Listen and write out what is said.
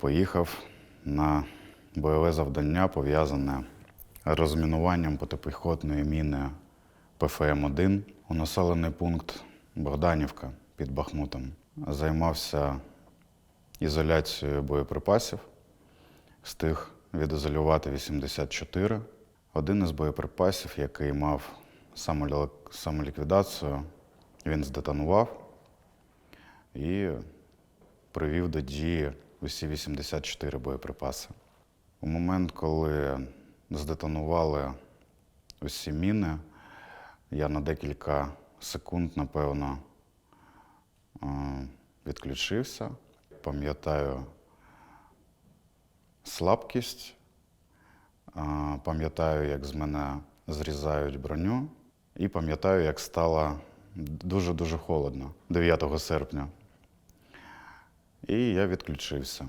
поїхав на бойове завдання, пов'язане з розмінуванням протипіхотної міни ПФМ-1 у населений пункт Богданівка під Бахмутом. Займався ізоляцією боєприпасів, встиг відізолювати 84. Один із боєприпасів, який мав самоліквідацію, він здетонував і привів до дії усі 84 боєприпаси. У момент, коли здетонували усі міни, я на декілька секунд, напевно, е, відключився. Пам'ятаю слабкість, е, пам'ятаю, як з мене зрізають броню, і пам'ятаю, як стало дуже-дуже холодно 9 серпня. І я відключився.